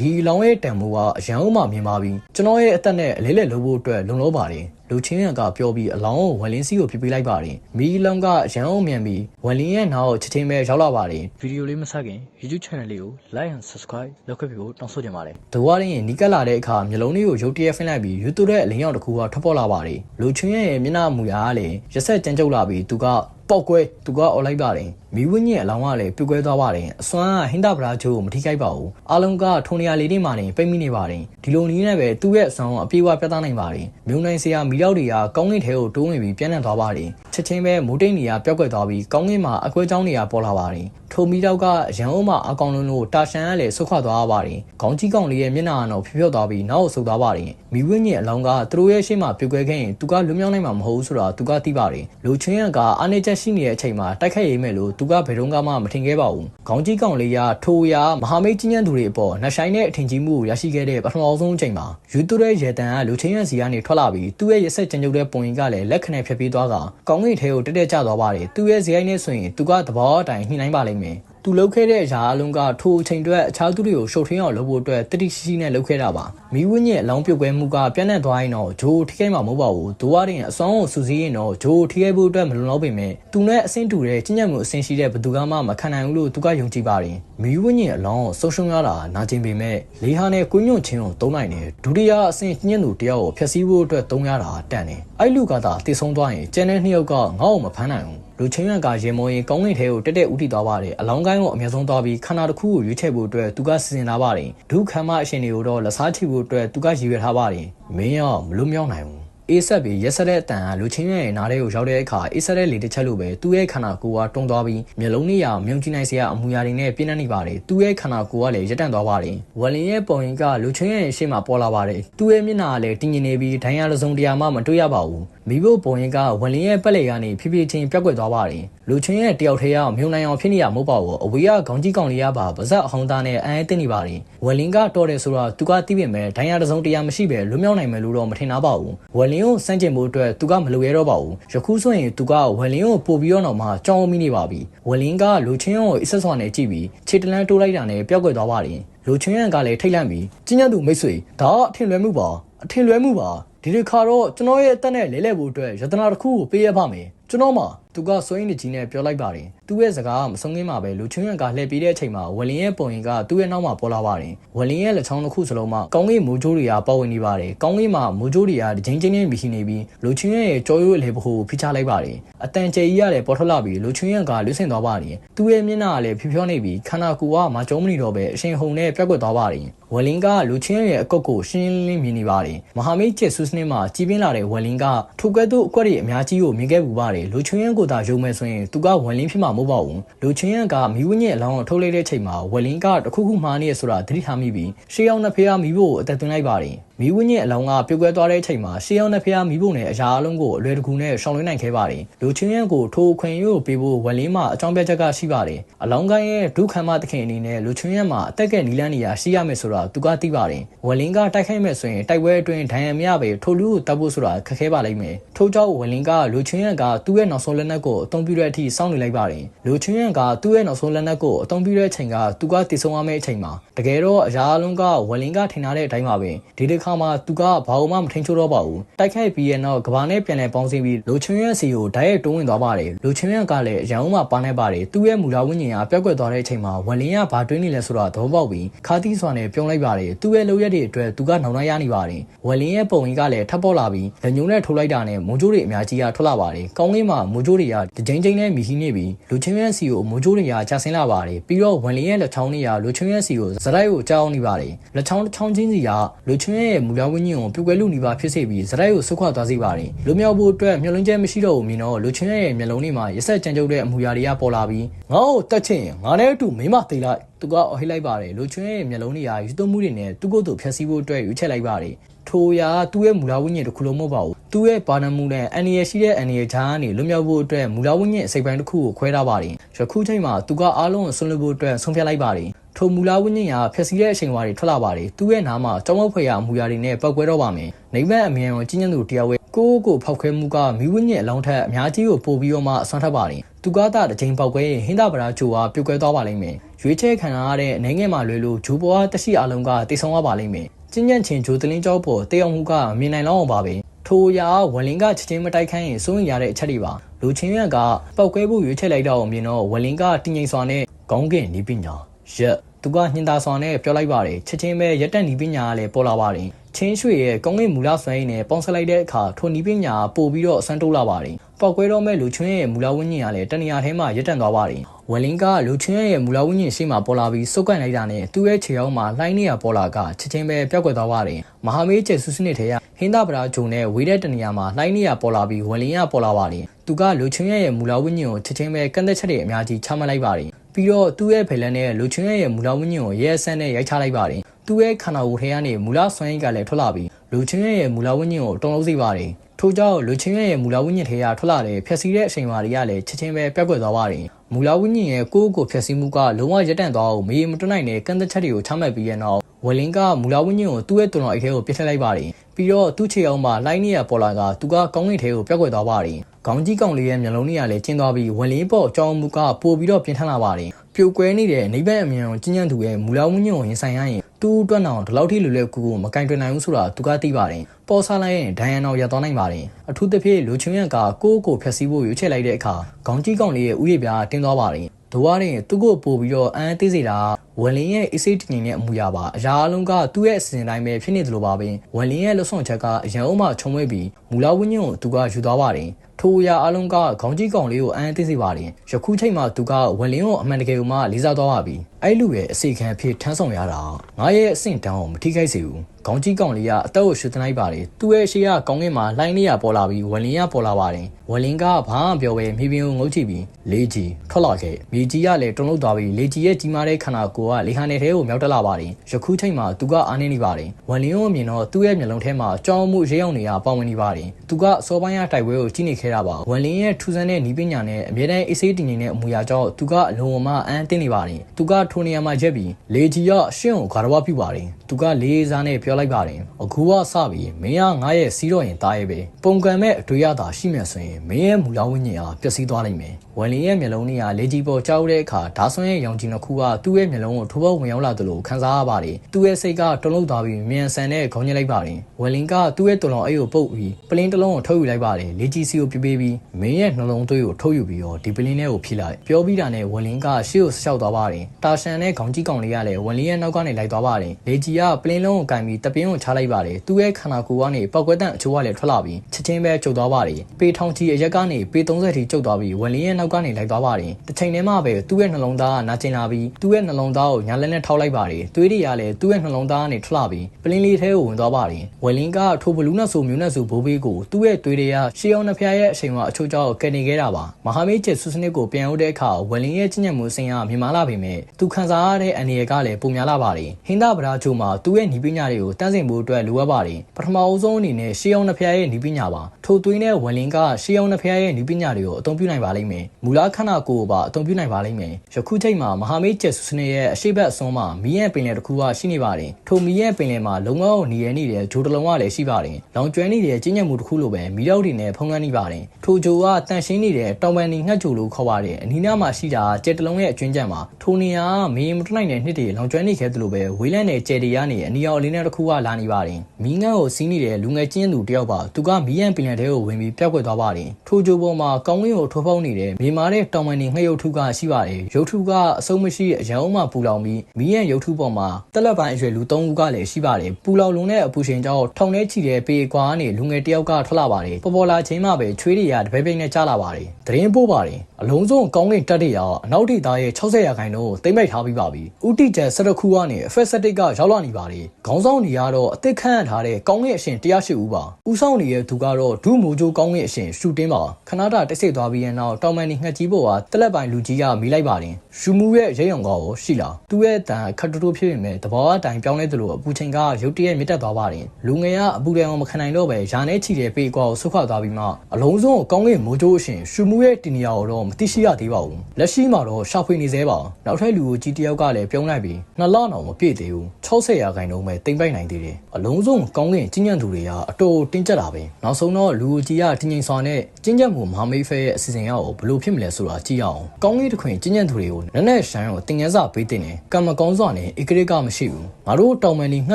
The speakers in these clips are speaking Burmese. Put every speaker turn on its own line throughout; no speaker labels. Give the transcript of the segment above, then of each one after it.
ဒီလောင်းရဲ့တန်မိုးကအရန်ဦးမှမြင်ပါပြီကျွန်တော်ရဲ့အသက်နဲ့အလေးလက်လုပ်ဖို့အတွက်လုံလောက်ပါတယ်လူချင်းရံကပြောပြီးအလောင်းကိုဝလင်းစီကိုပြပေးလိုက်ပါတယ်မီလောင်ကရန်အောင်မြန်ပြီးဝလင်းရဲ့နားကိုချက်ချင်းပဲရောက်လာပါတယ်ဗီဒီယိုလေးမဆက်ခင် YouTube channel လေးကို like and subscribe လုပ်ခဲ့ပြီးဖို့တောင်းဆိုချင်ပါတယ်ဒဝါရင်းနီးကပ်လာတဲ့အခါမျိုးလုံးလေးကိုရုတ်တရက်ဖင်လိုက်ပြီး YouTube ရဲ့အလင်းရောင်တစ်ခုကထွက်ပေါ်လာပါတယ်လူချင်းရဲ့မျက်နှာမူရာကလည်းရက်ဆက်ကြမ်းကြုတ်လာပြီးသူကပောက်ကွဲသူကအော်လိုက်ပါတယ်မီးဝင်းရဲ့အလောင်းကလည်းပြုတ်ကွဲသွားပါတယ်အစွမ်းကဟင်းတာဗရာချိုးကိုမထိခိုက်ပါဘူးအားလုံးကထုံနေရာလေးတွေမှာနေပိတ်မိနေပါတယ်ဒီလိုနည်းနဲ့ပဲသူ့ရဲ့အစွမ်းကိုအပြေးအဝပြသနိုင်ပါတယ်မြုံနိုင်စရာမီးတောက်တွေကကောင်းကင်ထဲကိုတိုးဝင်ပြီးပြန်လည်သွားပါတယ်ချက်ချင်းပဲမိုးတိတ်နေရာပျောက်ကွယ်သွားပြီးကောင်းကင်မှာအကွဲကြောင်းနေရာပေါ်လာပါတယ်ထိုမီတောက်ကရန်အုံးမှာအကောင်လုံးလို့တာရှန်ကလည်းဆုတ်ခွာသွားပါတယ်ခေါင်းကြီးကောင်လေးရဲ့မျက်နှာကတော့ဖြော့သွားပြီးနောက်ဆုတ်သွားပါတယ်မီးဝင်းရဲ့အလောင်းကသူတို့ရဲ့ရှေ့မှာပြုတ်ကွဲခဲ့ရင်သူကလွတ်မြောက်နိုင်မှာမဟုတ်ဘူးဆိုတာသူကသိပါတယ်လူချင်းရကအားနေချက်ရှိနေတဲ့အချိန်မှာတိုက်ခိုက်ရေးမဲ့လို့သူကဘယ်တော့မှမထင်ခဲ့ပါဘူးခေါင်းကြီးကောင်လေးကထိုရာမဟာမိတ်ကြီးညံသူတွေအပေါ်နှဆိုင်တဲ့အထင်ကြီးမှုကိုရရှိခဲ့တဲ့ပထမဆုံးအချိန်မှာယူတူရဲ့ရေတန်ကလူချင်းရစီကနေထွက်လာပြီးသူ့ရဲ့ရက်ဆက်ကြံကြုတ်တဲ့ပုံရိပ်ကလည်းလက်ခနဲ့ဖြတ်ပြေးသွားကကောင်းကင်ထဲကိုတက်တက်ကျသွားပါတယ်သူ့ရဲ့ဇယိုင်းနဲ့ဆိုရင်သူကသဘောအတိုင်းညှိနှိုင်းပါလိမ့်မယ် သူလုပ်ခဲ့တဲ့အရာအလုံးကထိုအချိန်အတွက်အခြားသူတွေကိုရှုပ်ထင်းအောင်လုပ်ဖို့အတွက်တတိရှိရှိနဲ့လုပ်ခဲ့တာပါမီးဝင်းရဲ့အလောင်းပြုတ်ကွဲမှုကပြန့်နှံ့သွားရင်တော့ဂျိုးထိခိုက်မှာမဟုတ်ပါဘူးဒိုဝါရင်အစွမ်းကိုစူးစီးရင်တော့ဂျိုးထိခိုက်ဖို့အတွက်မလုံလောက်ပေမဲ့သူနဲ့အဆင့်တူတဲ့ကျင့်ကြံမှုအဆင့်ရှိတဲ့ဘသူကမှမခံနိုင်ဘူးလို့သူကယုံကြည်ပါတယ်မီးဝင်းရဲ့အလောင်းကိုဆုံးရှုံးရတာနာကျင်ပေမဲ့လေးဟာနဲ့ကွင်းညွန့်ချင်းကိုသုံးနိုင်တယ်ဒုတိယအဆင့်ညှင့်သူတယောက်ကိုဖျက်ဆီးဖို့အတွက်သုံးရတာတန်တယ်အဲ့လူကသာတည်ဆုံးသွားရင်ကျန်တဲ့နှစ်ယောက်ကငါ့ကိုမဖမ်းနိုင်ဘူး လူချင်းရံကရေမောရင်ကောင်းကင်ထဲကိုတက်တက်ဦးတည်သွားပါတယ်အလောင်းကိုင်းကိုအမြဲဆုံးသွားပြီးခန္ဓာတစ်ခုကိုရွေးချယ်ဖို့အတွက်သူကစီစဉ်ထားပါတယ်ဒုခံမအရှင်တွေကိုတော့လက်စားချဖို့အတွက်သူကရည်ရွယ်ထားပါတယ်မင်းရောမလွတ်မြောက်နိုင်ဘူးအေးဆက်ပြီးရက်ဆက်တဲ့အတန်ကလူချင်းရဲ့နားထဲကိုရောက်တဲ့အခါအေးဆက်တဲ့လေတစ်ချက်လိုပဲသူ့ရဲ့ခန္ဓာကိုယ်ကတုံသွားပြီးမျက်လုံးလေးရမြုံကြည့်နိုင်စရာအမူအရာတွေနဲ့ပြည့်နေနေပါတယ်သူ့ရဲ့ခန္ဓာကိုယ်ကလည်းရက်တန့်သွားပါတယ်ဝလင်ရဲ့ပုံရင်ကလူချင်းရဲ့ရှေ့မှာပေါ်လာပါတယ်သူ့ရဲ့မျက်နှာကလည်းတင်းကျင်နေပြီးဒိုင်ယာလစုံတရားမှမတွေ့ရပါဘူး မိဖို့ပုံရင်ကဝလင်ရဲ့ပက်လေကနေဖြည်းဖြည်းချင်းပြက်ကွက်သွားပါတယ်လူချင်းရဲ့တယောက်ထဲရောက်မြုံနိုင်အောင်ဖြစ်နေရမဟုတ်ပါဘူးအဝေးကခေါင်းကြီးကောင်လေးရပါပါဇက်အဟောင်းသားနဲ့အန်အသင့်နေပါတယ်ဝလင်ကတော်တယ်ဆိုတော့သူကသိပေမဲ့ဒိုင်ယာတစုံတရားမရှိပဲလွတ်မြောက်နိုင်မယ်လို့တော့မထင်တာပါဘူးဝလင်ကိုစန့်ကျင်ဖို့အတွက်သူကမလိုရတော့ပါဘူးယခုဆိုရင်သူကဝလင်ကိုပို့ပြီးတော့မှကြောင်းမိနေပါပြီဝလင်ကလူချင်းကိုအစ်ဆက်ဆွာနဲ့ကြည့်ပြီးခြေတလန်းတိုးလိုက်တာနဲ့ပျောက်ကွယ်သွားပါတယ်လူချင်းရန်ကလည်းထိတ်လန့်ပြီးကျင်းညံသူမိတ်ဆွေဒါအထင်လွဲမှုပါအထင်လွဲမှုပါ ဒီတစ်ခါတော့ကျွန်တော်ရဲ့အသက်နဲ့လဲလှယ်ဖို့အတွက်ယတနာတစ်ခုကိုပေးရပါမယ်ကျွန်တော်မှ သူကစွင်းနေကြီးနဲ့ပြောလိုက်ပါတယ်သူ့ရဲ့စကားကမဆုံးခင်းမှာပဲလူချင်းရံကလှည့်ပြီးတဲ့အချိန်မှာဝလင်ရဲ့ပုံရင်ကသူ့ရဲ့နောက်မှာပေါ်လာပါတယ်ဝလင်ရဲ့လက်ချောင်းတစ်ခုစလုံးမှာကောင်းကင်မိုးကြိုးတွေကပေါဝင်နေပါတယ်ကောင်းကင်မှာမိုးကြိုးတွေကဒချင်းချင်းနဲ့မြရှိနေပြီးလူချင်းရံရဲ့ကြောရိုးအလေဘဟုဖိချလိုက်ပါတယ်အတန်ကျဲကြီးကလည်းပေါ်ထွက်လာပြီးလူချင်းရံကလွတ်ဆင်သွားပါတယ်သူ့ရဲ့မျက်နှာကလည်းဖြောဖြောနေပြီးခန္ဓာကိုယ်ကမကြုံမနေတော့ပဲအရှင်ဟုန်နဲ့ပြက်ကွက်သွားပါတယ်ဝလင်ကလူချင်းရဲ့အကုတ်ကိုရှင်းလင်းမြင်နေပါတယ်မဟာမိတ်ကျက်ဆူစနစ်မှာကြီးပြင်းလာတဲ့ဝလင်ကထိုကဲ့သို့အကွက်တွေအများကြီးကိုမြင်ခဲ့ပူပါတယ်လူချင်းရံကိုသာယုံမယ်ဆိုရင်သူကဝလင်းဖြစ်မှာမဟုတ်ပါဘူးလူချင်းရံကမီးဝင်းရဲ့အလောင်းကိုထုတ်လိုက်တဲ့အချိန်မှာဝလင်းကတခုခုမှားနေရဆိုတာသတိထားမိပြီးရှေးအောင်နှစ်ဖေးကမီးဖို့အသက်သွင်းလိုက်ပါတယ်မီးဝင်းရဲ့အလောင်းကပြုတ်ကွဲသွားတဲ့အချိန်မှာရှေးအောင်နှစ်ဖေးကမီးဖို့နဲ့အရာအလုံးကိုအလွယ်တကူနဲ့ရှောင်လွှဲနိုင်ခဲ့ပါတယ်လူချင်းရံကိုထိုခွင်ရိုးပေးဖို့ဝလင်းမှာအကြောင်းပြချက်ကရှိပါတယ်အလောင်းကိုင်းရဲ့ဒုခံမသခင်အနေနဲ့လူချင်းရံမှာအသက်ကနီလန်းနေရာရှိရမယ်ဆိုတာသူကသိပါတယ်ဝလင်းကတိုက်ခိုက်မဲ့ဆိုရင်တိုက်ပွဲအတွင်းဒဏ်ရာမရပဲထိုလူကိုတပ်ဖို့ဆိုတာခက်ခဲပါလိမ့်မယ်ထို့ကြောင့်ဝလင်းကလူချင်းရံကသူ့ရဲ့နောက်ဆုံးလက်နက်ကိုအသုံးပြုတဲ့အထိစောင့်နေလိုက်ပါတယ်လူချင်းရံကသူ့ရဲ့နောက်ဆုံးလက်နက်ကိုအသုံးပြုတဲ့အချိန်ကသူကတည်ဆုံရမယ့်အချိန်မှာတကယ်တော့အရာအလုံးကဝလင်းကထင်ထားတဲ့အတိုင်းပါပဲဒီတစ်ခါမှသူကဘာမှမထိန်ချိုးတော့ပါဘူးတိုက်ခိုက်ပြီးရတော့ကဘာနဲ့ပြန်လဲပေါင်းစည်းပြီးလူချင်းရံစီကိုဓာတ်ရိုက်တွန်းဝင်သွားပါတယ်လူချင်းရံကလည်းအရန်ဦးမှာပါနေပါတယ်သူ့ရဲ့မူလာဝိညာဉ်ကပျောက်ကွယ်သွားတဲ့အချိန်မှာဝလင်းကဘာတွင်းနေလဲဆိုတော့သဘောပေါက်ပြီးခါတီးစွာနဲ့ပြုံးလိုက်ပါတယ်သူ့ရဲ့လုပ်ရက်တွေအတွက်သူကနောင်နှရနေပါတယ်ဝလင်းရဲ့ပုံကြီးကလည်းထပ်ပေါ်လာပြီးလက်ညှိုးနဲ့ထိုးလိုက်တာနဲ့မုံကျိုးတွေအများကြီးကထွက်လာပါတယ်ကောင်းကင်မှာမုံကျိုးတွေကတကြိမ်ကြိမ်နဲ့မြည်ရှိနေပြီးလူချင်းရဲ့စီကိုမုံကျိုးတွေကကျဆင်းလာပါတယ်ပြီးတော့ဝလင်းရဲ့လက်ချောင်းတွေကလူချင်းရဲ့စီကိုဇရိုက်ကိုကြောက်နေပါတယ်လက်ချောင်းတစ်ချောင်းချင်းစီကလူချင်းရဲ့မူလဝင်းညင်ကိုပြုတ်ကွဲလူနေပါဖြစ်စေပြီးဇရိုက်ကိုဆုတ်ခွာသွားစေပါတယ်လူမြောက်ဖို့အတွက်မျောလင်းချက်မရှိတော့ဘူးမြင်တော့လူချင်းရဲ့မျက်လုံးတွေမှာရက်ဆက်ကြမ်းကြုတ်တဲ့အမူအရာတွေကပေါ်လာပြီးငါ့ကိုတက်ချင်ငါနဲ့အတူမိမသိလိုက်သူကအော်ဟိလိုက်ပါတယ်လူချင်းရဲ့မျက်လုံးတွေကယူသွမှုတွေနဲ့သူ့ကိုယ်သူဖျက်ဆီးဖို့အတွက်ရွေးချက်လိုက်ပါတယ်ထိုရာသူ့ရဲ့မူလဝိညာဉ်တစ်ခုလုံးမဟုတ်ပါဘူးသူ့ရဲ့ပါဏမှုနဲ့အန်ရီရရှိတဲ့အန်ရီဂျာကနေလွတ်မြောက်ဖို့အတွက်မူလဝိညာဉ်အစိပ်ပိုင်းတစ်ခုကိုခွဲထားပါတယ်ယခုချိန်မှာသူကအားလုံးကိုဆွလွတ်ဖို့အတွက်ဆုံးဖြတ်လိုက်ပါတယ် ထိုမူလဝိညာဉ်ရာဖျက်ဆီးတဲ့အချိန်ဝါတွေထွက်လာပါတယ်သူ့ရဲ့နားမှာကြောင်းမောက်ဖွယ်ရာအမူအရာတွေနဲ့ပောက်ကွဲတော့ပါမယ်နိဗ္ဗာန်အမြန်ကိုကြီးညံ့သူတရားဝဲကိုကိုကိုဖောက်ခွဲမှုကမိဝိညာဉ်အလောင်းထက်အများကြီးကိုပို့ပြီးတော့မှအစွမ်းထပ်ပါတယ်သူကသာတစ်ချိန်ပောက်ကွဲရင်ဟင်းသာပရာချိုကပြုတ်ကွဲသွားပါလိမ့်မယ်ယရွေးချယ်ခံရတဲ့နိုင်ငံမှာလွယ်လို့ဂျိုးဘွားတရှိအလုံးကတည်ဆောင်ရပါလိမ့်မယ်ကျင်းကျန်ချင်းဂျိုးတလင်းကြောက်ပေါ်တေးအောင်မှုကမြင်နိုင်လောက်အောင်ပါပဲထိုအရာဝလင်ကချက်ချင်းမတိုက်ခိုင်းရင်စိုးရင်ရတဲ့အချက်တွေပါလူချင်းရကပောက်ကွဲဖို့ရွေးချယ်လိုက်တော့မြင်တော့ဝလင်ကတင်းငိမ်စွာနဲ့ခေါင်းကင်နေပညာ ရက်သူကညင်သာစွာနဲ့ပြောလိုက်ပါတယ်ချက်ချင်းပဲရက်တက်နီးပညာကလည်းပေါ်လာပါတယ်ချင်းရွှေရဲ့ကောင်းကင်မူလဆွမ်းရည်နဲ့ပေါင်းစလိုက်တဲ့အခါထိုနီးပညာပို့ပြီးတော့အဆန်းတိုးလာပါတယ်ပောက်ကွဲတော့မဲ့လူချင်းရဲ့မူလဝိညာဉ်ကလည်းတဏှာထဲမှာရက်တန့်သွားပါတယ်ဝလင်ကလူချင်းရဲ့မူလဝိညာဉ်ရှိမှပေါ်လာပြီးစုပ်ကန်လိုက်တာနဲ့သူ့ရဲ့ခြေအောင်မှာလှိုင်းနေရပေါ်လာကချက်ချင်းပဲပြောက်ကွယ်သွားပါတယ်မဟာမေးကျဲဆူစနစ်ထဲကဟင်းသားပရာဂျုံနဲ့ဝေးတဲ့တဏှာမှာလှိုင်းနေရပေါ်လာပြီးဝလင်ကပေါ်လာပါတယ်သူကလူချင်းရဲ့မူလဝိညာဉ်ကိုချက်ချင်းပဲကန့်သက်ချက်တွေအများကြီးချမှတ်လိုက်ပါတယ် ပြီးတော့သူ့ရဲ့ဖယ်လန်နဲ့လူချင်းရဲ့မူလဝိညာဉ်ကိုရဲအဆန်းနဲ့ရိုက်ချလိုက်ပါတယ်သူ့ရဲ့ခန္ဓာကိုယ်ထဲကနေမူလစွမ်းရည်ကလည်းထွက်လာပြီးလူချင်းရဲ့မူလဝိညာဉ်ကိုတုံလုံးစေပါတယ်ထို့ကြောင့်လူချင်းရဲ့မူလဝိညာဉ်ထဲကထွက်လာတဲ့ဖြက်စီးတဲ့အချိန်မှာတွေကလည်းချက်ချင်းပဲပြတ်ကွက်သွားပါတယ်မူလဝိညာဉ်ရဲ့ကိုယ့်ကိုယ်ဖြက်စီးမှုကလုံးဝရပ်တန့်သွားအောင်မေးမတွနိုင်တဲ့ကန့်သက်ချက်တွေကိုချမှတ်ပြီးရနောက်ဝလင်ကမူလဝိညာဉ်ကိုသူ့ရဲ့တုံတော်အိတ်ထဲကိုပြစ်ထည့်လိုက်ပါတယ်ပြီးတော့သူ့ခြေအောင်မှာလိုင်းနေရပေါ်လာကသူကကောင်းကင်ထဲကိုပြတ်ကွက်သွားပါတယ် ခေါင်းကြီးကောင်လေးရဲ့မျက်လုံးတွေကလည်းကျင်းသွားပြီးဝလင်းပေါ်အကြောင်းမူကပို့ပြီးတော့ပြင်ထန်လာပါတယ်ပြိုကွဲနေတဲ့နိဗ္ဗာန်အမြင်ကိုကျဉ်းညံ့သူရဲ့မူလဝိညာဉ်ကိုရင်ဆိုင်ရရင်သူ့အတွက်နောင်ဒီလောက်ထိလွယ်လွယ်ကူကူမကင်တွင်နိုင်ဘူးဆိုတာသူကသိပါတယ်ပေါ်စားလိုက်ရင်ဒိုင်ယန်အောင်ရသွားနိုင်ပါတယ်အထူးသဖြင့်လူချင်းရကကိုယ့်ကိုဖျက်ဆီးဖို့ရွေးချယ်လိုက်တဲ့အခါခေါင်းကြီးကောင်လေးရဲ့ဥယျာဉ်ပြားတင်းသွားပါတယ်ဒိုဝါရင်သူ့ကိုပို့ပြီးတော့အန်သေးစေတာဝလင်းရဲ့အစိတ်တင်တဲ့အမူအရာပါအရာအလုံးကသူ့ရဲ့အစဉ်တိုင်းပဲဖြစ်နေသလိုပါပဲဝလင်းရဲ့လှုပ်ဆောင်ချက်ကအရန်အုံးမှခြုံဝဲပြီးမူလဝိညာဉ်ကိုသူကယူသွားပါတယ်ထိုအရာအလုံးကခေါင်းကြီးကောင်လေးကိုအန်သိစေပါတယ်ယခုချိန်မှာသူကဝလင်းကိုအမှန်တကယ်ကိုမှလေးစားသွားပါပြီအဲ့လူရဲ့အစီခံဖြစ်ထမ်းဆောင်ရတာငါရဲ့အဆင့်တန်းကိုမထိခိုက်စေဘူးခေါင်းကြီးကောင်လေးကအသက်ကိုရှူတင်လိုက်ပါတယ်သူ့ရဲ့ရှေ့ကကောင်းကင်မှာလှိုင်းလေးရပေါ်လာပြီးဝလင်းရပေါ်လာပါတယ်ဝလင်းကဘာမှပြောပဲမိပင်ကိုငုတ်ကြည့်ပြီးလေးကြီးထွက်လာခဲ့မြေကြီးကလည်းတုံ့လောက်သွားပြီးလေးကြီးရဲ့ကြီးမားတဲ့ခန္ဓာကိုယ်ကလေဟာနယ်ထဲကိုမြောက်တက်လာပါတယ်ယခုချိန်မှာသူကအားနေနေပါတယ်ဝလင်းကိုမြင်တော့သူ့ရဲ့မျက်လုံးထဲမှာကြောင်းမှုရေရောက်နေတာပေါဝင်နေပါတယ်သူကစောပိုင်းရတိုက်ပွဲကိုကြည့်နေခဲ့တာပါဝလင်းရဲ့ထူဆန်းတဲ့နီးပညာနဲ့အမြဲတမ်းအေးဆေးတည်ငြိမ်တဲ့အမူအရာကြောင့်သူကအလုံးဝမအန်းတင်းနေပါတယ်သူကထိုနေရာမှာချက်ပြီးလေကြီးရရှင်းကိုဂါရဝပြုပါတယ်သူကလေးစားနဲ့ပြောလိုက်ပါတယ်အခုကစပြီးမင်းကငါရဲ့စီးတော့ရင်တားရဲ့ပဲပုံကံမဲ့အတွေ့အတာရှိမှဆိုရင်မင်းရဲ့မူလောဝိညာဉ်အားပျက်စီးသွားနိုင်မယ်ဝလင်းရဲ့မျက်လုံးတွေကလေကြီးပေါ်ကြောက်တဲ့အခါဓာဆွမ်းရဲ့ရောင်ကြီးနှစ်ခုကသူ့ရဲ့မျက်လုံးကိုထိုးပေါက်ဝင်ရောက်လာသလိုခံစားရပါတယ်သူ့ရဲ့စိတ်ကတုံ့လောက်သွားပြီးမြန်ဆန်တဲ့ခေါင်းညက်လိုက်ပါတယ်ဝလင်းကသူ့ရဲ့တုံလုံးအိတ်ကိုပုတ်ပြီးပလင်းတစ်လုံးကိုထုတ်ယူလိုက်ပါတယ်လေကြီးစီကိုပြပေးပြီးမင်းရဲ့နှလုံးသွေးကိုထုတ်ယူပြီးတော့ဒီပလင်းထဲကိုဖိလိုက်ပြောပြီးတာနဲ့ဝလင်းကရှေ့ကိုဆောက်သွားပါတယ်တာရှန်နဲ့ခေါင်းကြီးကောင်လေးကလည်းဝလင်းရဲ့နောက်ကနေလိုက်သွားပါတယ်လေကြီးကပလင်းလုံးကိုကင်ပြီးတပင်းကိုချလိုက်ပါတယ်သူ့ရဲ့ခန္ဓာကိုယ်ကနေပောက်ကွက်တန့်အချိုးကလည်းထွက်လာပြီးချက်ချင်းပဲကျုပ်သွားပါတယ်ပေထောင်ချီအရက်ကနေပေ30ထိကျုပ်သွားပြီးဝလင်းရဲ့နောက်ကနေလိုက်သွားပါတယ်တစ်ချိန်တည်းမှပဲသူ့ရဲ့နှလုံးသားကနာကျင်လာပြီးသူ့ရဲ့နှလုံးသားကိုညာလက်နဲ့ထောက်လိုက်ပါတယ်သွေးတွေကလည်းသူ့ရဲ့နှလုံးသားကနေထွက်လာပြီးပလင်းလေးထဲကိုဝင်သွားပါတယ်ဝလင်းကထိုဘလူးနတ်ဆိုမျိုးနတ်ဆိုဘိုးဘေးကိုသူ့ရဲ့သွေးတွေကရှေးအောင်နှဖျားရဲ့အချိန်မှာအချိုးကြောက်ကယ်နေခဲ့တာပါမဟာမေးကျဆုစနစ်ကိုပြန်ဦးတဲ့အခါဝလင်းရဲ့ကျင့်ကြံမှုစင်ရမြင်မာလာပေမဲ့သူခံစားရတဲ့အန္တရာယ်ကလည်းပုံများလာပါတယ်ဟင်းသားဗရာချိုမှာသူ့ရဲ့ညီပညာတွေကိုတန်းစင်ဖို့အတွက်လိုအပ်ပါတယ်ပထမအဦးဆုံးအနေနဲ့ရှေးအောင်နှဖျားရဲ့ညီပညာပါထိုသွေးနဲ့ဝလင်းကရှေးအောင်နှဖျားရဲ့ညီပညာတွေကိုအသုံးပြုနိုင်ပါလိမ့်မယ်မူလခန္ဓာကိုယ်ပါအသုံးပြုနိုင်ပါလိမ့်မယ်ယခုချိန်မှာမဟာမေးကျဆုစနစ်ရဲ့အရှိတ်ဘက်အစွန်းမှာမီးရဲ့ပင်လယ်တစ်ခုကရှိနေပါတယ်ထိုမီးရဲ့ပင်လယ်မှာလုံငေါ့နေရနေတဲ့ဂျိုးတလုံးကလည်းရှိပါတယ်လောင်ကျွမ်းနေတဲ့ကျဉ်းညက်မှုတစ်ခုလိုပဲမီးတောက်တွေနဲ့ဖုံးကန်းနေပါတယ်ထိုဂျိုကတန်ရှင်းနေတဲ့တောင်ပန်နီငှက်ဂျိုလို့ခေါ်ပါတယ်အနီးနားမှာရှိတာကျဲတလုံးရဲ့အကျွင်းကြံမှာထိုနေရာမင်းမတွနိုင်တဲ့နှစ်တွေလောင်ကျွမ်းနေခဲ့သလိုပဲဝေးလန့်တဲ့ကျဲတွေကနေအနီရောင်အလေးနဲ့တစ်ခုကလာနေပါတယ်မီးငန်းကိုစီးနေတဲ့လူငယ်ချင်းသူတယောက်ပါသူကမီးရန်ပင်လယ်ထဲကိုဝင်ပြီးပျောက်ကွယ်သွားပါတယ်ထိုဂျိုပေါ်မှာကောင်းကင်ကိုထိုးဖောက်နေတဲ့မြေမာတဲ့တောင်ပန်နီငှက်ရုပ်ထုကရှိပါတယ်ရုပ်ထုကအဆုံးမရှိအရန်အောင်မှပူလောင်ပြီးမီးရန်ရုပ်ထုပေါ်မှာတက်လက်ပိုင်းအရွယ်လူ၃ဦးကလည်းရှိပါတယ်ပူလောင်လုံးတဲ့အပူရှင်ကြောင့်ထောင်ထဲချီတဲ့ပေကွာကနေလူငယ်တယောက်ကထွက်လာပါတယ်ပေါ်ပေါ်လာချင်းမှပဲချွေးတွေကတပိတ်ပိတ်နဲ့ကျလာပါတယ်သတင်းပို့ပါတယ် အလုံးစုံကောင်းကင်တက်တဲ့ရအနောက်ဒေသရဲ့60ရာခိုင်နှုန်းကိုသိမ့်ပိုက်ထားပြီးပါပြီဥတီကျန်၁၁ခုကနေအဖက်ဆက်တစ်ကရောက်လာနေပါတယ်ခေါင်းဆောင်တွေကတော့အသက်ခန့်ထားတဲ့ကောင်းကင်အရှင်108ဦးပါဦးဆောင်နေတဲ့သူကတော့ဒုမိုးချိုးကောင်းကင်အရှင်ရှူတင်းပါခနာတာတိတ်ဆိတ်သွားပြီးတဲ့နောက်တောင်မန်နီငှက်ကြီးပေါ်ကတက်လက်ပိုင်လူကြီးကမိလိုက်ပါတယ်ရှူမှုရဲ့ရဲရုံကောရှိလားသူ့ရဲ့တန်ခတ်တူတူဖြစ်ပေမဲ့တဘောအတိုင်းပြောင်းလဲသလိုအပူချိန်ကရုတ်တရက်မြင့်တက်သွားပါတယ်လူငယ်ကအပူတယ်အောင်မခံနိုင်တော့ပဲယာနဲ့ချီတဲ့ပေကွာကိုဆုတ်ခွာသွားပြီးမှအလုံးစုံကောင်းကင်မိုးချိုးအရှင်ရှူမှုရဲ့တင်နေရာကိုတော့မသိရှိရသေးပါဘူးလက်ရှိမှာတော့ရှာဖွေနေသေးပါနောက်ထပ်လူကိုကြီးတယောက်ကလည်းပြုံးလိုက်ပြီးနှစ်လအောင်မပြည့်သေးဘူး60ရာခိုင်နှုန်းပဲတိမ့်ပိုက်နိုင်သေးတယ်အလုံးစုံကောင်းကင်ကြီးညံ့သူတွေကအတော်တင်းကျပ်တာပဲနောက်ဆုံးတော့လူကိုကြီးကတင်းငိမ်စွာနဲ့ကျင်းကျက်မှုမဟာမိတ်ဖဲရဲ့အစီအစဉ်ရောဘလို့ဖြစ်မလဲဆိုတာကြည့်အောင်ကောင်းကင်တစ်ခွင်ကြီးညံ့သူတွေကိုနက်နက်ရှိုင်းကိုတင်ငန်းစာပေးတင်တယ်ကံမကောင်းစွာနဲ့ဧကရိကမရှိဘူးငါတို့တောင်မန်ဒီငှ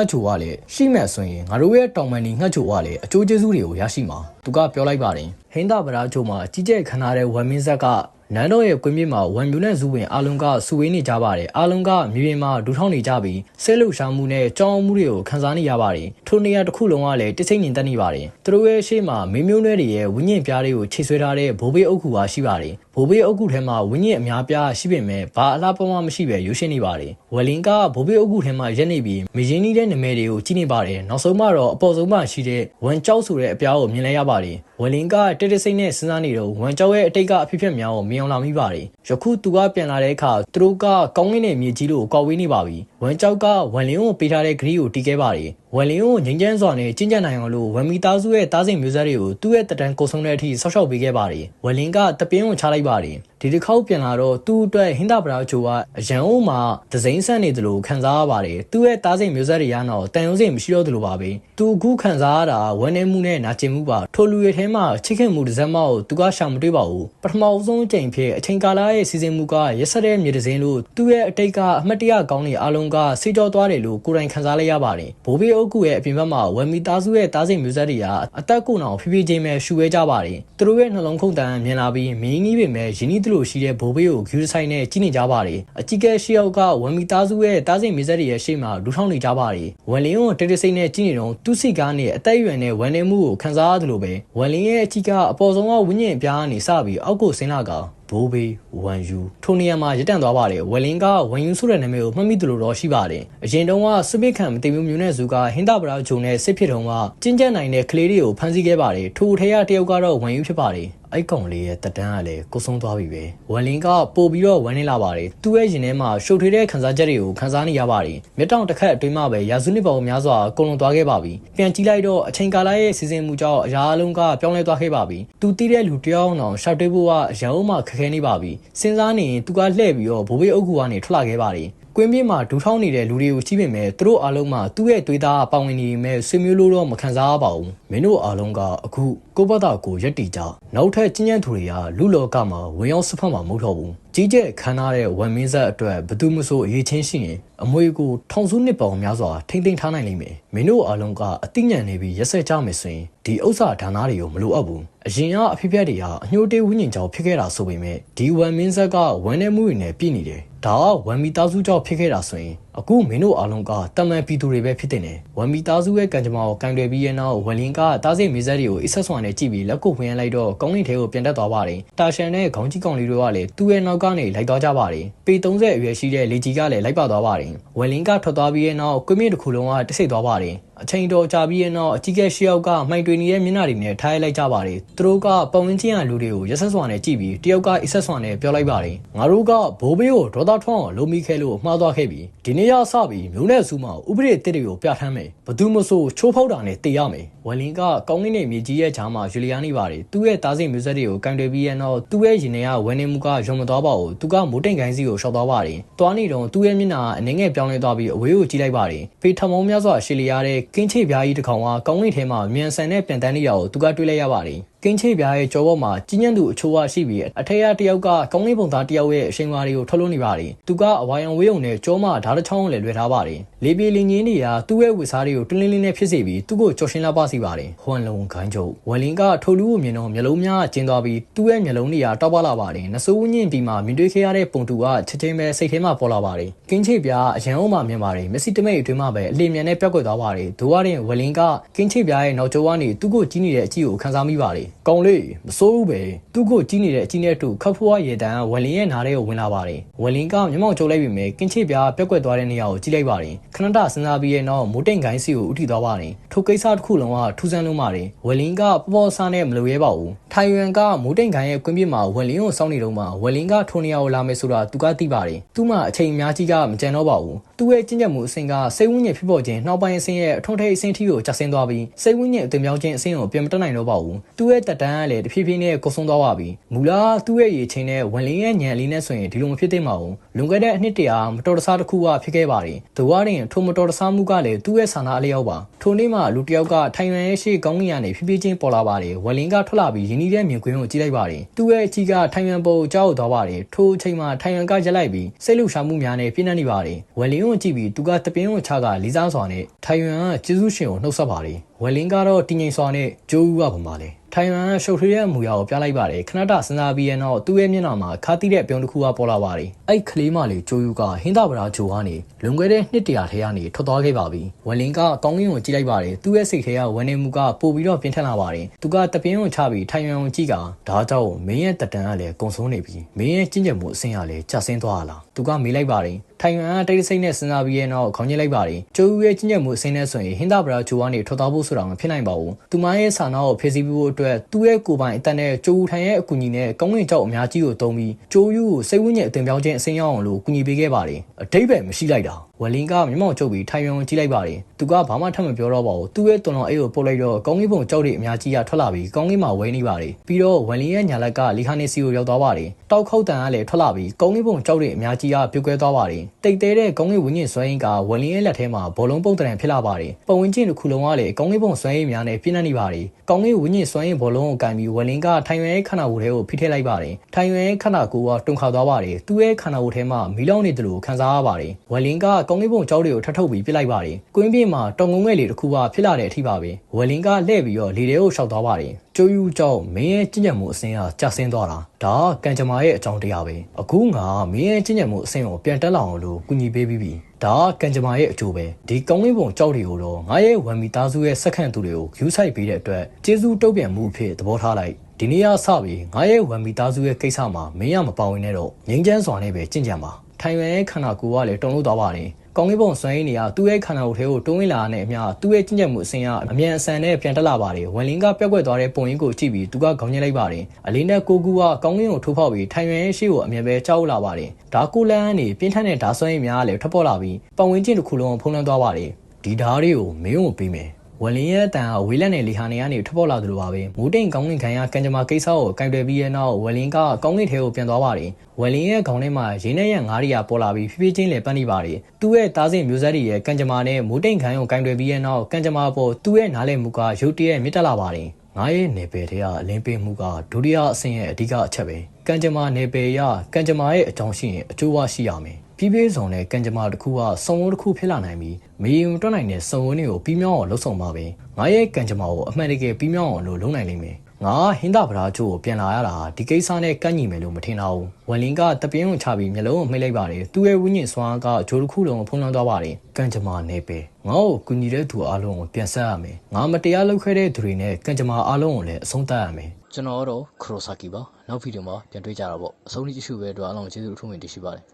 က်ချိုကလည်းရှိမဲ့ဆိုရင်ငါတို့ရဲ့တောင်မန်ဒီငှက်ချိုကလည်းအကျိုးကျေးဇူးတွေကိုရရှိမှာသူကပြောလိုက်ပါတယ်ဟင်းသာဗရာချိုမှာကြီးကျယ်ခနာတဲ့ဝမ်မင်းဇက်ကနန်းတော်ရဲ့ကွင်းပြမှာဝန်မြူနဲ့ဇူဝင်အားလုံးကစုဝေးနေကြပါတယ်အားလုံးကမြေပြင်မှာဒူထောက်နေကြပြီးဆဲလှုပ်ရှားမှုနဲ့ကြောင်းမှုတွေကိုခန်းစားနေရပါတယ်ထိုနေရာတစ်ခုလုံးကလည်းတိတ်ဆိတ်ငြိမ်သက်နေပါတယ်သူတို့ရဲ့ရှေ့မှာမင်းမျိုးနွယ်တွေရဲ့ဝိညာဉ်ပြားတွေကိုချိတ်ဆွဲထားတဲ့ဘိုးဘေးအုပ်ကူပါရှိပါတယ်ဘိုးဘေးအုပ်ကူထဲမှာဝိညာဉ်အများပြားရှိပေမဲ့ဘာအလားပမမရှိပဲရွှေရှင်းနေပါတယ်ဝလင်ကဘိုးဘေးအုပ်ကူထဲမှာရက်နေပြီးမရင်းနှီးတဲ့နာမည်တွေကိုကြည့်နေပါတယ်နောက်ဆုံးမှတော့အပေါ်ဆုံးမှရှိတဲ့ဝန်ကြောက်ဆိုတဲ့အပြောင်းကိုမြင်လဲရပါတယ်ဝလင်ကတက်တက်စိတ်နဲ့စဉ်းစားနေတော့ဝန်ကြောက်ရဲ့အတိတ်ကအဖြစ်ဖြစ်များကိုမြင်အောင်လာမိပါတယ်ယခုသူကပြန်လာတဲ့အခါသူတို့ကကောင်းကင်နဲ့မြေကြီးလို့ကောက်ဝေးနေပါပြီ ဝန်ကြောက်ကဝန်လင်းကိုပေးထားတဲ့ဂရီကိုတီးခဲ့ပါတယ်ဝန်လင်းကိုငိမ့်ချမ်းစွာနဲ့ကျင့်ကြံနိုင်အောင်လို့ဝန်မီသားစုရဲ့တားစိန်မျိုးဆက်တွေကိုသူ့ရဲ့တတန်ကုံဆုံးတဲ့အထိဆောက်ရှောက်ပေးခဲ့ပါတယ်ဝန်လင်းကတပင်းကိုချလိုက်ပါတယ် ဒီတစ်ခေါက်ပြန်လာတော့သူ့အတွက်ဟင်းသာပရာချိုကအရန်အိုးမှာဒဇိန်ဆန့်နေတယ်လို့ခံစားရပါတယ်သူ့ရဲ့တားစိန်မျိုးဆက်တွေရတော့တန်ရုံးစိန်မရှိတော့တယ်လို့ပါပဲသူအခုခံစားရတာဝန်နေမှုနဲ့နာကျင်မှုပါထိုလူတွေထဲမှာချစ်ခင်မှုတစ်စက်မောက်သူကရှာမတွေ့ပါဘူးပထမဆုံးအကြိမ်ဖြစ်အချိန်ကာလရဲ့စီစဉ်မှုကရက်ဆက်တဲ့မြေဒဇင်းလို့သူ့ရဲ့အတိတ်ကအမှတ်တရကောင်းတဲ့အားလုံးကစိတ်ကြောသွားတယ်လို့ကိုယ်တိုင်ခံစားလိုက်ရပါတယ်ဘိုးဘေးအုပ်ကူရဲ့အပြင်ဘက်မှာဝမ်မီသားစုရဲ့တားစိန်မျိုးဆက်တွေကအသက်ကိုနောင်ဖိဖိချင်းပဲရှူဝဲကြပါတယ်သူတို့ရဲ့နှလုံးခုန်တန်မြင်လာပြီးမင်းကြီးပေမဲ့ရင်းနှီးသလိုရှိတဲ့ဘိုးဘေးကိုဂယူဆိုင်နဲ့ကြီးနေကြပါတယ်အကြီးကဲရှီယောက်ကဝမ်မီသားစုရဲ့တားစိန်မျိုးဆက်တွေရဲ့ရှေ့မှာဒူထောင်နေကြပါတယ်ဝမ်လင်းကိုတိတ်တိတ်ဆိတ်နဲ့ကြီးနေတော့သူ့စိတ်ကားနဲ့အသက်အရွယ်နဲ့ဝမ်နေမှုကိုခံစားရတယ်လို့ပဲဝမ်လင်းရဲ့အကြီးကအပေါ်ဆုံးကဝိညာဉ်အပြားကနေစပြီးအောက်ကိုဆင်းလာက ဘိုးဘေးဝမ်ယူထိုနေရာမှာရပ်တန့်သွားပါတယ်ဝယ်လင်းကဝမ်ယူဆိုတဲ့နာမည်ကိုမှတ်မိသလိုတော့ရှိပါတယ်အရင်တုန်းကစပစ်ခံမသိမျိုးမျိုးနဲ့ဇူကဟင်းတာပရာဂျုံနဲ့စစ်ဖြစ်တုန်းကကျင်းကျက်နိုင်တဲ့ကလေးတွေကိုဖမ်းဆီးခဲ့ပါတယ်ထိုထဲကတယောက်ကတော့ဝမ်ယူဖြစ်ပါတယ်အိုက်ကောင်လေးရဲ့တက်တန်းကလည်းကိုဆုံးသွားပြီပဲဝန်လင်းကပို့ပြီးတော့ဝမ်းနေလာပါတယ်သူ့ရဲ့ရင်ထဲမှာရှုပ်ထွေးတဲ့ခံစားချက်တွေကိုခံစားနေရပါတယ်မြတ်တောင်တစ်ခက်အတွင်းမှာပဲရာစုနှစ်ပေါင်းများစွာကုန်လွန်သွားခဲ့ပါပြီပြန်ကြည့်လိုက်တော့အချိန်ကာလရဲ့စီစဉ်မှုကြောင့်အရာအလုံးကပြောင်းလဲသွားခဲ့ပါပြီသူတည်တဲ့လူတယောက်အောင်ရှောက်တွေးဖို့ကအရန်ဦးမှခက်ခဲနေပါပြီစဉ်းစားနေရင်သူကလှည့်ပြီးတော့ဘိုးဘေးအုပ်ကူကနေထွက်လာခဲ့ပါတယ်ကွင်းပြင်းမှာဒူထောင်းနေတဲ့လူတွေကိုကြည့်ပေမဲ့သူတို့အားလုံးမှာသူ့ရဲ့သွေးသားပါဝင်နေပေမဲ့ဆွေမျိုးလို့တော့မခံစားရပါဘူးမင်းတို့အားလုံးကအခု ကိုဘတာကိုရက်တီကြနောက်ထပ်ကျဉ်းကျန်းသူတွေကလူလောကမှာဝင်ရောက်ဆဖတ်မှာမဟုတ်တော့ဘူးကြီးကျယ်ခမ်းနားတဲ့ဝန်မင်းဆက်အတွက်ဘသူမှဆိုအရေးချင်းရှိရင်အမွေကိုထောင်စုနှစ်ပေါင်များစွာထိမ့်သိမ်းထားနိုင်လိမ့်မယ်မင်းတို့အားလုံးကအသိဉာဏ်နေပြီးရက်ဆက်ကြမယ်ဆိုရင်ဒီဥစ္စာဒါနတွေကိုမလိုအပ်ဘူးအရင်ကအဖြစ်ပြက်တွေဟာအညှိုးတေးဝိညာဉ်ကြောင့်ဖြစ်ခဲ့တာဆိုပေမဲ့ဒီဝန်မင်းဆက်ကဝန်နေမှုတွေနဲ့ပြည့်နေတယ်ဒါကဝန်မီသားစုကြောင့်ဖြစ်ခဲ့တာဆိုရင် အခုမင်းတို့အားလုံးကတမန်ပြည်သူတွေပဲဖြစ်တဲ့နေဝန်မီသားစုရဲ့ကံကြမ္မာကိုကင်တွယ်ပြီးရဲ့နောက်ဝန်လင်းကတားစိတ်မေဇက်တွေကိုအစ်ဆက်ဆွမ်းနဲ့ကြည့်ပြီးလက်ကိုဝင်လိုက်တော့ကောင်းကင်ထဲကိုပြန်တက်သွားပါတယ်တာရှန်နဲ့ခေါင်းကြီးကောင်လေးတို့ကလည်းသူ့ရဲ့နောက်ကနေလိုက်သွားကြပါတယ်ပေ30အရွယ်ရှိတဲ့လေကြီးကလည်းလိုက်ပါသွားပါတယ်ဝန်လင်းကထွက်သွားပြီးရဲ့နောက်ကွင်းမြင့်တစ်ခုလုံးကတိတ်ဆိတ်သွားပါတယ် အချိန်တော်ကြာပြီးရဲ့နောက်အကြီးကဲရှီယောက်ကမှိုင်တွင်နေတဲ့မျက်နှာတွေနဲ့ထားလိုက်ကြပါတယ်သူတို့ကပုံရင်းချင်းရလူတွေကိုရက်ဆက်စွာနဲ့ကြည့်ပြီးတယောက်ကအစ်ဆက်စွာနဲ့ပြောလိုက်ပါတယ်ငါတို့ကဘိုးဘေးကိုဒေါသထွန်းအောင်လုံးမိခဲ့လို့မှားသွားခဲ့ပြီဒီနေ့ရစပြီးမျိုးနဲ့ဆူမဥပဒေတစ်တွေကိုပြဋ္ဌာန်းမယ်ဘသူမဆိုချိုးဖောက်တာနဲ့တည်ရမယ်ဝလင်ကကောင်းကင်နဲ့မြေကြီးရဲ့ဂျားမှာယူလီယာနေပါတယ်သူ့ရဲ့သားစိတ်မျိုးဆက်တွေကိုကန်တွေပြီးရဲ့နောက်သူ့ရဲ့ရင်ထဲကဝယ်နေမှုကရုံမသွားပါဘူးသူကမိုးတိမ်ကိုင်းစီကိုရှောက်သွားပါတယ်တွားနေတော့သူ့ရဲ့မျက်နှာအနေငယ်ပြောင်းလဲသွားပြီးအဝေးကိုကြည့်လိုက်ပါတယ်ဖေထမောင်းများစွာရှည်လျားတဲ့ကင်းချိပြားကြီးတစ်ကောင်ကကောင်းကင်ထဲမှာမြန်ဆန်တဲ့ပြန်တန်းနေတာကိုသူကတွေ့လိုက်ရပါတယ် ကင်းချိပြားရဲ့ကြောပေါ်မှာကြီးညံ့သူအချိုးအရှိပြီးအထက်ကတယောက်ကကောင်းလေးပုံသားတယောက်ရဲ့အရှိန်ဝါတွေကိုထွက်လို့နေပါတယ်သူကအဝိုင်အောင်ဝေးုံနဲ့ကြောမှာဓာတ်တစ်ချောင်းလည်းလွယ်ထားပါတယ်လေပြေလင်းကြီးတွေကသူ့ရဲ့ဝစ်စားတွေကိုတွင်းလင်းလင်းနဲ့ဖြစ်စေပြီးသူ့ကိုကြော်ရှင်းလာပါစီပါတယ်ဟွန်လုံခိုင်းချုပ်ဝလင်ကထိုလူကိုမြင်တော့မျိုးလုံးများကျင်းသွားပြီးသူ့ရဲ့မျိုးလုံးတွေကတောက်ပလာပါတယ်နဆိုးဝင်းညင်ပြီးမှမြင်တွေ့ခဲ့ရတဲ့ပုံတူကချက်ချင်းပဲစိတ်ထဲမှာပေါ်လာပါတယ်ကင်းချိပြားအရန်အောင်မှမြင်ပါတယ်မက်ဆီတမိတ်အတွင်းမှာပဲအလီမြန်နဲ့ပြောက်ကွက်သွားပါတယ်ဒိုးရတဲ့ဝလင်ကကင်းချိပြားရဲ့နောက်ကျောကနေသူ့ကိုကြီးနေတဲ့အကြည့်ကိုခန်းစားမိပါတယ်ကောင်းလေးမစိုးဘူးပဲသူ့ကိုကြီးနေတဲ့အကြည့်နဲ့တူခတ်ဖွားရေတန်းဝလင်ရဲ့နားထဲကိုဝင်လာပါတယ်ဝလင်ကမျက်မှောင်ကျုပ်လိုက်ပြီးမြဲကင်းချိပြားပြောက်ကွက်သွားတဲ့နေရာကိုကြည့်လိုက်ပါတယ်ခဏတစဉ်းစားပြီးရဲ့နောက်မိုးတိမ်ကိုင်းစီကိုဥတီသွားပါတယ်ထိုကိစ္စတစ်ခုလုံးကထူးဆန်းလုံးပါတယ်ဝလင်ကပေါ်ပေါ်ဆားနဲ့မလိုရဲပါဘူးထိုင်ဝမ်ကမိုးတိမ်ကိုင်းရဲ့ကွင်းပြစ်မှာဝလင်ကိုစောင့်နေတော့မှဝလင်ကထိုနေရာကိုလာမယ်ဆိုတာသူကသိပါတယ်သူ့မှာအချိန်အများကြီးကမကြံတော့ပါဘူးသူသူ့ရဲ့ကျင့်ကြံမှုအဆင့်ကစိတ်ဝိညာဉ်ဖြစ်ပေါ်ခြင်းနှောက်ပိုင်းအဆင့်ရဲ့အထွန်းထိပ်အဆင့်ထိကိုကျဆင်းသွားပြီးစိတ်ဝိညာဉ်အသွင်ပြောင်းခြင်းအဆင့်ကိုပြန်မတက်နိုင်တော့ပါဘူးသူ့ရဲ့တက်တန်းကလည်းတဖြည်းဖြည်းနဲ့ကုန်းဆုံးသွားပါပြီမူလာသူ့ရဲ့ရေချင်းနဲ့ဝင်လင်းရဲ့ညံလေးနဲ့ဆိုရင်ဒီလိုမဖြစ်သင့်ပါဘူးလွန်ခဲ့တဲ့အနှစ်တရာမတော်တဆတစ်ခုကဖြစ်ခဲ့ပါတယ်သူကရင်ထိုမတော်တဆမှုကလည်းသူ့ရဲ့ဆန္ဒအလျောက်ပါထိုနေ့မှလူတစ်ယောက်ကထိုင်ရွန်ရဲ့ရှေ့ကောင်းကင်ကနေဖြည်းဖြည်းချင်းပေါ်လာပါတယ်ဝလင်းကထွက်လာပြီးရင်းနှီးတဲ့မြင်ကွင်းကိုကြည့်လိုက်ပါတယ်သူ့ရဲ့အကြီးကထိုင်ရွန်ပေါ်ကြောက်သွားပါတယ်ထိုအချိန်မှာထိုင်ရွန်ကရက်လိုက်ပြီးစိတ်လှုပ်ရှားမှုများနဲ့ပြင်းထန်နေပါတယ်ဝလင်းကိုကြည့်ပြီးသူကတပင်းကိုချကလေးစားစွာနဲ့ထိုင်ရွန်ကကျေးဇူးရှင်ကိုနှုတ်ဆက်ပါတယ်ဝလင်းကတော့တည်ငြိမ်စွာနဲ့ဂျိုးဦးကပုံပါလေ ထိုင်ဝမ်ကရှုပ်ထွေးတဲ့အမူအရာကိုပြလိုက်ပါတယ်ခဏတစဉ်းစားပြီးရတော့သူ့ရဲ့မျက်နှာမှာခါတိတဲ့အပြုံးတစ်ခုကပေါ်လာပါတယ်အဲ့ကလေးမလေးဂျိုယူကဟင်းသာဗရာဂျိုကနေလွန်ခဲ့တဲ့နှစ်တရာထဲကနေထွက်သွားခဲ့ပါပြီဝလင်ကကောင်းကင်ကိုကြည့်လိုက်ပါတယ်သူ့ရဲ့စိတ်ထဲကဝနေမှုကပို့ပြီးတော့ပြင်းထန်လာပါတယ်သူကတပင်းကိုချပြီးထိုင်ဝမ်ကိုကြည့်ကဒါကြောင့်မင်းရဲ့တတန်ကလည်းကုံဆုံးနေပြီမင်းရဲ့ကျင့်ကြံမှုအဆင့်ကလည်းကျဆင်းသွားလားသူကမေးလိုက်ပါတယ် ထိုင်ဝမ်ကတိတ်ဆိတ်နဲ့စဉ်းစားပြီးရဲ့နောက်ခေါင်းညစ်လိုက်ပါတယ်ကျိုးဦးရဲ့ကျင့်ကြံမှုအဆင့်နဲ့ဆိုရင်ဟင်းသာဗရာဂျိုကနေထွက်သွားဖို့ဆိုတာမဖြစ်နိုင်ပါဘူးသူမရဲ့ဆာနာကိုဖျက်ဆီးဖို့အတွက်သူ့ရဲ့ကိုယ်ပိုင်အတန်နဲ့ကျိုးဦးထိုင်ရဲ့အကူအညီနဲ့ကောင်းကင်ကြောက်အများကြီးကိုတုံးပြီးကျိုးယူကိုစိတ်ဝိညာဉ်အသွင်ပြောင်းခြင်းအဆင့်ရောက်အောင်လို့ကူညီပေးခဲ့ပါတယ်အတိတ်ပဲမရှိလိုက်တာ ဝလင်ကမျက်မှောင်ကျုပ်ပြီးထိုင်ရွံကိုကြည့်လိုက်ပါတယ်သူကဘာမှထပ်မပြောတော့ပါဘူးသူ့ရဲ့တွန်တော်အိတ်ကိုပုတ်လိုက်တော့ကောင်းကင်ဘုံကြောက်တွေအများကြီးကထွက်လာပြီးကောင်းကင်မှာဝဲနေပါတယ်ပြီးတော့ဝလင်ရဲ့ညာလက်ကလီခါနေစီကိုရောက်သွားပါတယ်တောက်ခုတ်တန်ကလည်းထွက်လာပြီးကောင်းကင်ဘုံကြောက်တွေအများကြီးကပြုတ်ကွဲသွားပါတယ်တိတ်တဲတဲ့ကောင်းကင်ဝင်းကျင်ဆွဲရင်ကဝလင်ရဲ့လက်ထဲမှာဘောလုံးပုံတံဖြစ်လာပါတယ်ပုံဝင်းကျင်တစ်ခုလုံးကလည်းကောင်းကင်ဘုံဆွဲရင်များနဲ့ပြင်းနေနေပါတယ်ကောင်းကင်ဝင်းကျင်ဆွဲရင်ဘောလုံးကိုကန်ပြီးဝလင်ကထိုင်ရွံရဲ့ခန္ဓာကိုယ်ထဲကိုဖိထည့်လိုက်ပါတယ်ထိုင်ရွံရဲ့ခန္ဓာကိုယ်ကတုန်ခါသွားပါတယ်သူ့ရဲ့ခန္ဓာကိုယ်ထဲမှာမီးလောင်နေတယ်လို့ခံစားရပါတယ်ဝလင်ကကောင်းကင်ဘုံကြောက်တွေကိုထထုတ်ပြီးပြစ်လိုက်ပါတယ်။ကွင်းပြင်မှာတောင်ငုံငယ်လေးတစ်ခုကဖြစ်လာတဲ့အထိပါပဲ။ဝယ်လင်းကလှည့်ပြီးတော့လေထဲကိုရှောက်သွားပါတယ်။ကျိုးယူကြောင့်မင်းရဲ့ကျင့်ကြံမှုအစင်းကကျဆင်းသွားတာ။ဒါကကံကြမ္မာရဲ့အကြောင်းတရားပဲ။အခုငါမင်းရဲ့ကျင့်ကြံမှုအစင်းကိုပြန်တက်လာအောင်လို့ကူညီပေးပြီးပြီ။ဒါကကံကြမ္မာရဲ့အကျိုးပဲဒီကောင်းကင်ဘုံကြောက်တွေကိုတော့ငါရဲ့ဝမ်မီသားစုရဲ့စက္ကန့်သူတွေကိုယူဆိုင်ပေးတဲ့အတွက်ကျေးဇူးတုတ်ပြန်မှုအဖြစ်သဘောထားလိုက်ဒီနေ့ကစပြီးငါရဲ့ဝမ်မီသားစုရဲ့ကိစ္စမှာမင်းရမပါဝင်နဲ့တော့ငြိမ်းချမ်းစွာနဲ့ပဲကြင့်ကြံပါထိုင်ဝမ်ရဲ့ခန္ဓာကိုယ်ကလည်းတုံလို့သွားပါတယ် ကောင်းကင်ဘုံဆွမ်းရည်နေရသူ့ရဲ့ခန္ဓာကိုယ်ထဲကိုတွန်းဝင်လာတဲ့အမျှသူ့ရဲ့ကျင့်ကြံမှုအစဉ်ကအမြန်အဆန်နဲ့ပြန်တက်လာပါတယ်ဝင်လင်းကပြက်ကွက်သွားတဲ့ပုံရင်းကိုကြည့်ပြီးသူကခေါင်းညှိလိုက်ပါတယ်အလေးနဲ့ကိုကူကကောင်းကင်ကိုထိုးဖောက်ပြီးထိုင်ရွယ်ရဲ့ရှေ့ကိုအမြန်ပဲကြောက်လာပါတယ်ဒါကိုလန်းကနေပြင်းထန်တဲ့ဓာဆွမ်းရည်များလည်းထွက်ပေါ်လာပြီးပတ်ဝန်းကျင်တစ်ခုလုံးဖုံးလွှမ်းသွားပါတယ်ဒီဓာတ်တွေကိုမင်းကိုပေးမယ် ဝလင်းရဲ့အတန်ကဝေးလက်နယ်လီဟာနေကနေထွက်ပေါ်လာသလိုပါပဲမူတိန်ကောင်းကင်ခံရကန်ကြမာကိစ္စကိုကင်တွယ်ပြီးရဲ့နောက်ဝလင်းကကောင်းကင်ထဲကိုပြန်သွားပါတယ်ဝလင်းရဲ့ခေါင်းထဲမှာရင်းနဲ့ရငါးရီယာပေါ်လာပြီးဖြည်းဖြည်းချင်းလည်းပန်းနေပါတယ်သူ့ရဲ့သားစဉ်မျိုးဆက်တွေရဲ့ကန်ကြမာနဲ့မူတိန်ခံကိုကင်တွယ်ပြီးရဲ့နောက်ကန်ကြမာပေါ်သူ့ရဲ့နားလည်မှုကရုတ်တရက်မြင့်တက်လာပါတယ်ငါရဲ့နေပယ်တွေကအလင်းပေးမှုကဒုတိယအဆင့်ရဲ့အဓိကအချက်ပဲကံကြမ္မာနေပယ်ရကံကြမ္မာရဲ့အကြောင်းရှိရင်အကျိုးဝရှိရမယ် ပြည့်ပြည့်စုံတဲ့ကံကြမ္မာတစ်ခုကစုံဝန်းတစ်ခုဖြစ်လာနိုင်ပြီးမယုံတွက်နိုင်တဲ့စုံဝန်းတွေကိုပြီးမြောင်းအောင်လှုပ်ဆောင်ပါပဲငါရဲ့ကံကြမ္မာကိုအမှန်တကယ်ပြီးမြောင်းအောင်လို့လုပ်နိုင်လိမ့်မယ်ငါဟင်းသာဗရာချို့ကိုပြန်လာရတာဒီကိစ္စနဲ့ကန့်ညီမယ်လို့မထင်တော့ဘူးဝလင်ကတပင်းကိုချပြီးမျက်လုံးကိုမှိတ်လိုက်ပါတယ်သူ့ရဲ့ဝိညာဉ်စွမ်းကဂျိုးတစ်ခုလုံးကိုဖုံးလွှမ်းသွားပါတယ်ကံကြမ္မာနေပဲငါ့ကိုကူညီတဲ့သူအားလုံးကိုပြန်ဆက်ရမယ်ငါမတရားလုပ်ခဲ့တဲ့သူတွေနဲ့ကံကြမ္မာအားလုံးကိုလည်းအဆုံးသတ်ရမယ်ကျွန်တော်တော့ခရိုဆာကီပါနောက်ဗီဒီယိုမှာပြန်တွေ့ကြတာပေါ့အဆုံးထိကြည့်ရှုပဲအတွက်အားလုံးကျေးဇူးအထူးတင်ရှိပါတယ်